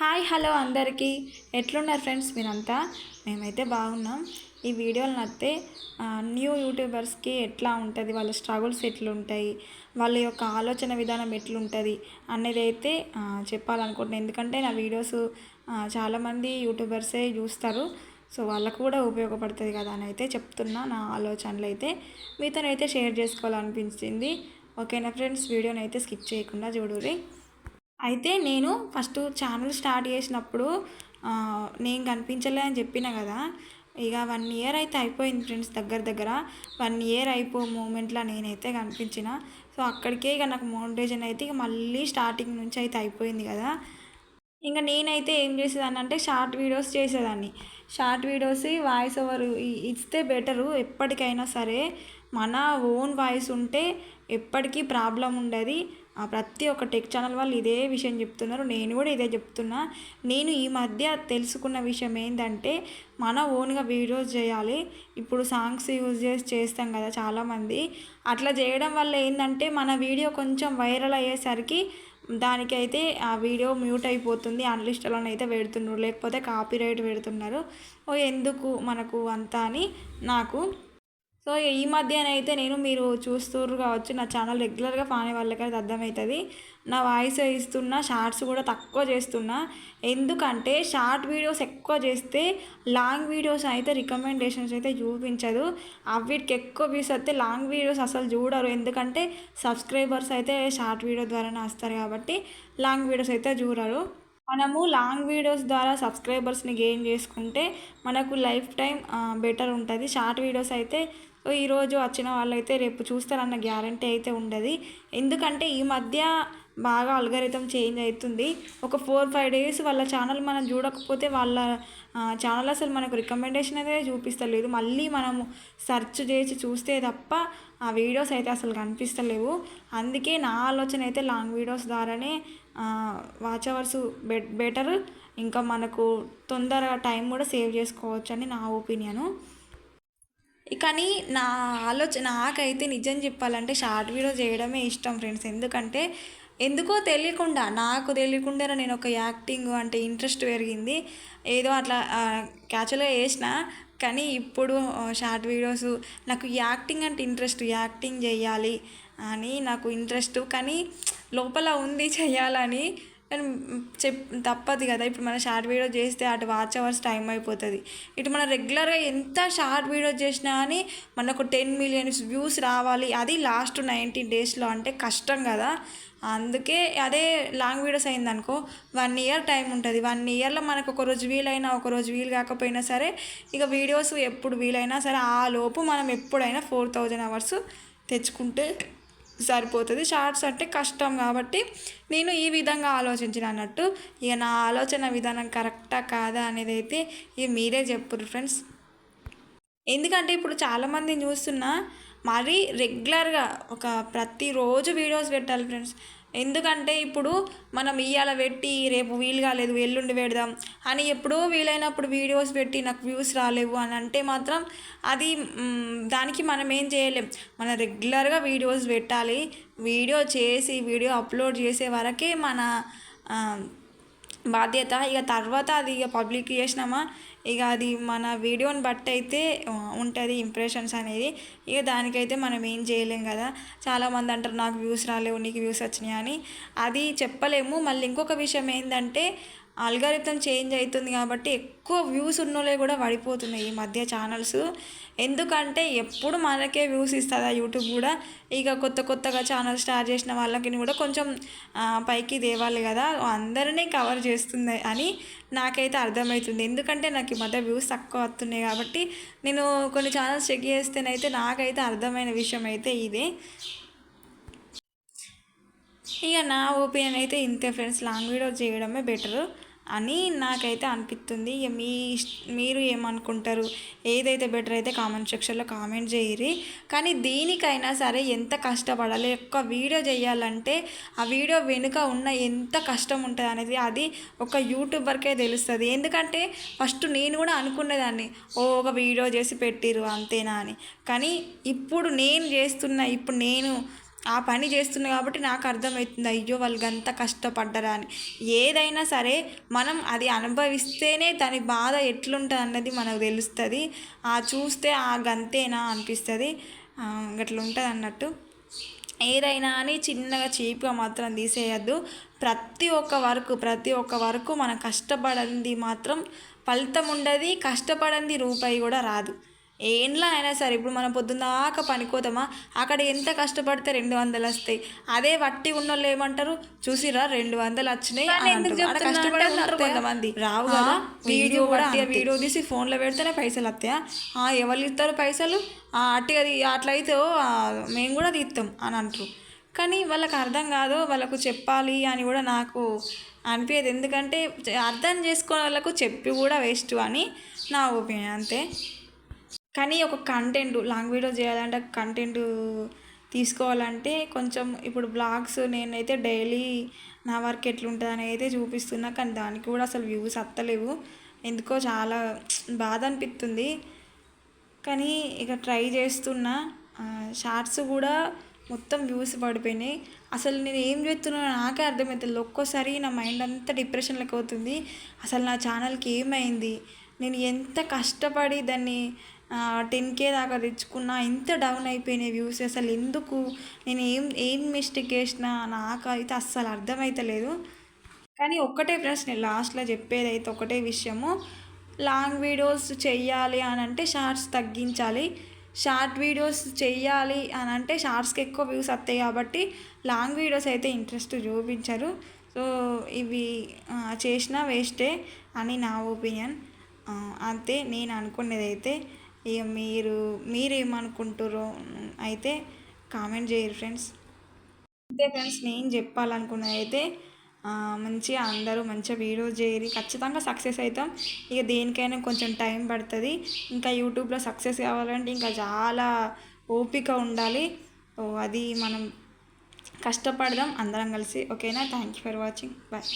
Hi hello అందరికీ. ఎట్లున్నారు friends మీరంతా? మేమైతే బాగున్నాం. ఈ వీడియోలు నచ్చితే న్యూ యూట్యూబర్స్కి ఎట్లా ఉంటుంది వాళ్ళ స్ట్రగుల్స్ ఎట్లుంటాయి వాళ్ళ యొక్క ఆలోచన విధానం ఎట్లుంటుంది అనేది అయితే చెప్పాలనుకుంటున్నాను ఎందుకంటే నా వీడియోస్ చాలామంది యూట్యూబర్సే చూస్తారు. సో వాళ్ళకు కూడా ఉపయోగపడుతుంది కదా అని అయితే చెప్తున్నా నా ఆలోచనలు అయితే. మీతోనైతే షేర్ చేసుకోవాలనిపించింది. ఓకేనా ఫ్రెండ్స్? వీడియోని అయితే స్కిప్ చేయకుండా చూడుర్రి. అయితే నేను ఫస్ట్ ఛానల్ స్టార్ట్ చేసినప్పుడు నేను కనిపించలే అని చెప్పిన కదా. ఇక వన్ ఇయర్ అయితే అయిపోయింది ఫ్రెండ్స్ దగ్గర దగ్గర. వన్ ఇయర్ అయిపో మూమెంట్లో నేనైతే కనిపించిన. సో అక్కడికే ఇక నాకు మోటివేషన్ అయితే ఇక మళ్ళీ స్టార్టింగ్ నుంచి అయితే అయిపోయింది కదా. ఇంకా నేనైతే ఏం చేసేదాన్ని అంటే షార్ట్ వీడియోస్ చేసేదాన్ని. షార్ట్ వీడియోస్ వాయిస్ ఓవర్ ఇస్తే బెటరు ఎప్పటికైనా సరే. మన ఓన్ వాయిస్ ఉంటే ఎప్పటికీ ప్రాబ్లం ఉండదు. ప్రతి ఒక్క టెక్ ఛానల్ వాళ్ళు ఇదే విషయం చెప్తున్నారు. నేను కూడా ఇదే చెప్తున్నా. నేను ఈ మధ్య తెలుసుకున్న విషయం ఏంటంటే మన ఓన్గా వీడియోస్ చేయాలి. ఇప్పుడు సాంగ్స్ యూజ్ చేసి చేస్తాం కదా చాలామంది. అట్లా చేయడం వల్ల ఏంటంటే మన వీడియో కొంచెం వైరల్ అయ్యేసరికి దానికైతే ఆ వీడియో మ్యూట్ అయిపోతుంది. అన్లిస్ట్లో అయితే పెడుతున్నారు. లేకపోతే కాపీ రైట్ పెడుతున్నారు. ఓ ఎందుకు మనకు అంతా అని నాకు సో ఈ మధ్యనైతే నేను మీరు చూస్తుర్రు కావచ్చు నా ఛానల్ రెగ్యులర్గా ఫానే వాళ్ళకైతే అర్థమవుతుంది నా వాయిస్ ఇస్తున్నా షార్ట్స్ కూడా తక్కువ చేస్తున్నా. ఎందుకంటే షార్ట్ వీడియోస్ ఎక్కువ చేస్తే లాంగ్ వీడియోస్ అయితే రికమెండేషన్స్ అయితే చూపించదు. అవిటికి ఎక్కువ వ్యూస్ వస్తే లాంగ్ వీడియోస్ అసలు చూడరు. ఎందుకంటే సబ్స్క్రైబర్స్ అయితే షార్ట్ వీడియో ద్వారానే వస్తారు కాబట్టి లాంగ్ వీడియోస్ అయితే చూడరు. మనము లాంగ్ వీడియోస్ ద్వారా సబ్స్క్రైబర్స్ని గెయిన్ చేసుకుంటే మనకు లైఫ్ టైం బెటర్ ఉంటుంది. షార్ట్ వీడియోస్ అయితే ఈరోజు వచ్చిన వాళ్ళైతే రేపు చూస్తారన్న గ్యారంటీ అయితే ఉండదు. ఎందుకంటే ఈ మధ్య బాగా అల్గరితం చేంజ్ అవుతుంది ఒక ఫోర్ ఫైవ్ డేస్ వాళ్ళ ఛానల్ మనం చూడకపోతే వాళ్ళ ఛానల్ అసలు మనకు రికమెండేషన్ అయితే చూపిస్తలేదు. మళ్ళీ మనము సెర్చ్ చేసి చూస్తే తప్ప ఆ వీడియోస్ అయితే అసలు కనిపిస్తలేవు. అందుకే నా ఆలోచన అయితే లాంగ్ వీడియోస్ ద్వారానే వాచ్ అవర్స్ బె బెటర్. ఇంకా మనకు తొందరగా టైం కూడా సేవ్ చేసుకోవచ్చు అని నా ఒపీనియను. కానీ నా ఆలోచన నాకైతే నిజం చెప్పాలంటే షార్ట్ వీడియో చేయడమే ఇష్టం ఫ్రెండ్స్. ఎందుకంటే ఎందుకో తెలియకుండా నాకు తెలియకుండా నేను ఒక యాక్టింగ్ అంటే ఇంట్రెస్ట్ పెరిగింది. ఏదో అట్లా క్యాచువల్గా వేసిన కానీ ఇప్పుడు షార్ట్ వీడియోస్ నాకు యాక్టింగ్ అంటే ఇంట్రెస్ట్ యాక్టింగ్ చేయాలి అని నాకు ఇంట్రెస్ట్. కానీ లోపల ఉంది చేయాలని కానీ చెప్ తప్పదు కదా. ఇప్పుడు మన షార్ట్ వీడియో చేస్తే అటు వాచ్ అవర్స్ టైం అయిపోతుంది. ఇటు మనం రెగ్యులర్గా ఎంత షార్ట్ వీడియో చేసినా కానీ మనకు టెన్ మిలియన్స్ వ్యూస్ రావాలి. అది లాస్ట్ నైంటీ డేస్లో అంటే కష్టం కదా. అందుకే అదే లాంగ్ వీడియోస్ అయిందనుకో వన్ ఇయర్ టైం ఉంటుంది. వన్ ఇయర్లో మనకు ఒక రోజు వీలైనా ఒక రోజు వీలు కాకపోయినా సరే ఇక వీడియోస్ ఎప్పుడు వీలైనా సరే ఆ లోపు మనం ఎప్పుడైనా ఫోర్ థౌజండ్ అవర్స్ తెచ్చుకుంటే సరిపోతుంది. షార్ట్స్ అంటే కష్టం కాబట్టి నేను ఈ విధంగా ఆలోచించిన అన్నట్టు ఇక నా ఆలోచన విధానం కరెక్టా కాదా అనేది అయితే ఇక మీరే చెప్పురు ఫ్రెండ్స్. ఎందుకంటే ఇప్పుడు చాలామంది చూస్తున్నా మరీ రెగ్యులర్గా ఒక ప్రతిరోజు వీడియోస్ పెట్టాలి ఫ్రెండ్స్. ఎందుకంటే ఇప్పుడు మనం ఇవాళ పెట్టి రేపు వీలు కాలేదు ఎల్లుండి పెడదాం అని ఎప్పుడో వీలైనప్పుడు వీడియోస్ పెట్టి నాకు వ్యూస్ రాలేవు అని అంటే మాత్రం అది దానికి మనం ఏం చేయలేం. మనం రెగ్యులర్గా వీడియోస్ పెట్టాలి. వీడియో చేసి వీడియో అప్లోడ్ చేసే వరకే మన బాధ్యత. ఇక తర్వాత అది ఇక పబ్లిక్ చేసినామా? ఇక అది మన వీడియోని బట్టి అయితే ఉంటుంది ఇంప్రెషన్స్ అనేది. ఇక దానికైతే మనం ఏం చేయలేం కదా. చాలామంది అంటారు నాకు వ్యూస్ రాలేవు నీకు వ్యూస్ వచ్చినాయి అని. అది చెప్పలేము. మళ్ళీ ఇంకొక విషయం ఏంటంటే అల్గారిథం చేంజ్ అవుతుంది కాబట్టి ఎక్కువ వ్యూస్ ఉన్నోళ్ళే కూడా పడిపోతున్నాయి ఈ మధ్య ఛానల్స్ ఎందుకంటే ఎప్పుడు మనకే వ్యూస్ ఇస్తుందా యూట్యూబ్ కూడా. ఇక కొత్త కొత్తగా ఛానల్ స్టార్ట్ చేసిన వాళ్ళకి కూడా కొంచెం పైకి దేవాలి కదా. అందరినీ కవర్ చేస్తుంది అని నాకైతే అర్థమవుతుంది. ఎందుకంటే నాకు ఈ మధ్య వ్యూస్ తక్కువ వస్తున్నాయి కాబట్టి నేను కొన్ని ఛానల్స్ చెక్ చేస్తేనైతే నాకైతే అర్థమైన విషయం అయితే ఇదే. ఇక నా ఒపీనియన్ అయితే ఇంతే ఫ్రెండ్స్ లాంగ్ వీడియో చేయడమే బెటర్ అని నాకైతే అనిపిస్తుంది. ఇక మీ మీరు ఏమనుకుంటారు? ఏదైతే బెటర్ అయితే కామెంట్ సెక్షన్లో కామెంట్ చేయరి. కానీ దేనికైనా సరే ఎంత కష్టపడాలి? ఒక్క వీడియో చేయాలంటే ఆ వీడియో వెనుక ఉన్న ఎంత కష్టం ఉంటుంది అనేది అది ఒక యూట్యూబర్కే తెలుస్తుంది. ఎందుకంటే ఫస్ట్ నేను కూడా అనుకునేదాన్ని ఓ ఒక వీడియో చేసి పెట్టిరు అంతేనా అని. కానీ ఇప్పుడు నేను చేస్తున్న ఇప్పుడు నేను ఆ పని చేస్తున్నా కాబట్టి నాకు అర్థమవుతుంది అయ్యో వాళ్ళు అంత కష్టపడ్డరా అని ఏదైనా సరే మనం అది అనుభవిస్తేనే దాని బాధ ఎట్లుంటుంది అన్నది మనకు తెలుస్తుంది. ఆ చూస్తే ఆ గంతేనా అనిపిస్తుంది. అట్లా ఉంటుంది అన్నట్టు ఏదైనా అని చిన్నగా చీప్గా మాత్రం తీసేయద్దు. ప్రతి ఒక్క వర్క్ ప్రతి ఒక్క వర్క్ మనం కష్టపడింది మాత్రం ఫలితం ఉండదు కష్టపడింది రూపాయి కూడా రాదు. ఏంలా అయినా సరే ఇప్పుడు మనం పొద్దున్న దాకా పనికోతామా? అక్కడ ఎంత కష్టపడితే రెండు వందలు వస్తాయి. అదే వట్టి ఉన్న వాళ్ళు ఏమంటారు? చూసిరా రెండు వందలు వచ్చినాయి కొంతమంది. రావు కదా వీడియో కూడా వీడియో తీసి ఫోన్లో పెడితేనే పైసలు వస్తాయా? ఆ, ఎవరు ఇస్తారు పైసలు? అట్టిగా అట్లయితే మేము కూడా తీస్తాం అని అంటారు. కానీ వాళ్ళకి అర్థం కాదు వాళ్ళకు చెప్పాలి అని కూడా నాకు అనిపించదు ఎందుకంటే అర్థం చేసుకునే వాళ్ళకు చెప్పి కూడా వేస్ట్ అని నా ఒపీనియన్ అంతే. కానీ ఒక కంటెంట్ లాంగ్ వీడియో చేయాలంటే కంటెంట్ తీసుకోవాలంటే కొంచెం ఇప్పుడు బ్లాగ్స్ నేనైతే డైలీ నా వర్క్ ఎట్లుంటుంది అని అయితే చూపిస్తున్నా కానీ దానికి కూడా అసలు వ్యూస్ అత్తలేవు. ఎందుకో చాలా బాధ అనిపిస్తుంది కానీ ఇక ట్రై చేస్తున్నా. షార్ట్స్ కూడా మొత్తం వ్యూస్ పడిపోయినాయి. అసలు నేను ఏం చేస్తున్నానో నాకే అర్థమవుతుంది ఒక్కోసారి నా మైండ్ అంతా డిప్రెషన్లోకి అవుతుంది అసలు నా ఛానల్కి ఏమైంది? నేను ఎంత కష్టపడి దాన్ని టెన్ కే దాకా తెచ్చుకున్నా ఇంత డౌన్ అయిపోయినాయి వ్యూస్ అసలు ఎందుకు? నేను ఏం ఏం మిస్టేక్ చేసినా నాకు అయితే అస్సలు అర్థమవుతలేదు కానీ ఒక్కటే ఫ్రెండ్స్ నేను లాస్ట్లో చెప్పేది అయితే ఒకటే విషయము. లాంగ్ వీడియోస్ చెయ్యాలి అని అంటే షార్ట్స్ తగ్గించాలి. షార్ట్ వీడియోస్ చెయ్యాలి అని అంటే షార్ట్స్కి ఎక్కువ వ్యూస్ వస్తాయి కాబట్టి లాంగ్ వీడియోస్ అయితే ఇంట్రెస్ట్ చూపించరు. సో ఇవి చేసినా వేస్టే అని నా ఒపీనియన్. అంతే నేను అనుకునేది అయితే ఇక మీరు మీరేమనుకుంటారో అయితే కామెంట్ చేయరు ఫ్రెండ్స్. అంతే ఫ్రెండ్స్ నేను చెప్పాలనుకున్నది అయితే మంచిగా అందరూ మంచిగా వీడియో చేయరు. ఖచ్చితంగా సక్సెస్ అవుతాం. ఇక దేనికైనా కొంచెం టైం పడుతుంది. ఇంకా యూట్యూబ్లో సక్సెస్ కావాలంటే ఇంకా చాలా ఓపిక ఉండాలి. అది మనం కష్టపడదాం. అందరం కలిసి ఓకేనా? Thank you for watching. Bye.